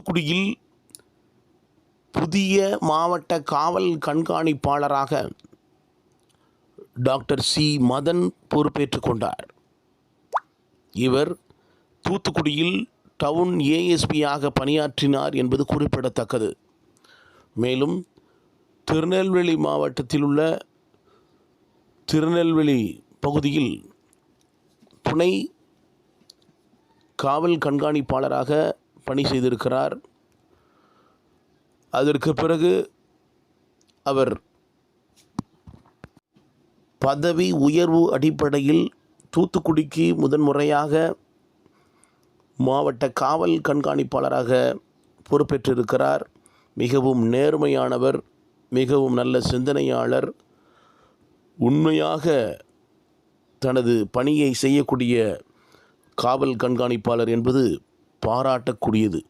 தூத்துக்குடியில் புதிய மாவட்ட காவல் கண்காணிப்பாளராக டாக்டர் சி. மதன் பொறுப்பேற்றுக் கொண்டார். இவர் தூத்துக்குடியில் டவுன் ஏஎஸ்பியாக பணியாற்றினார் என்பது குறிப்பிடத்தக்கது. மேலும் திருநெல்வேலி மாவட்டத்தில் உள்ள திருநெல்வேலி பகுதியில் துணை காவல் கண்காணிப்பாளராக பணி செய்திருக்கிறார். அதற்கு பிறகு அவர் பதவி உயர்வு அடிப்படையில் தூத்துக்குடிக்கு முதன்முறையாக மாவட்ட காவல் கண்காணிப்பாளராக பொறுப்பேற்றிருக்கிறார். மிகவும் நேர்மையானவர் மிகவும் நல்ல சிந்தனையாளர் உண்மையாக தனது பணியை செய்யக்கூடிய காவல் கண்காணிப்பாளர் என்பது பாராட்டக்கூடியது.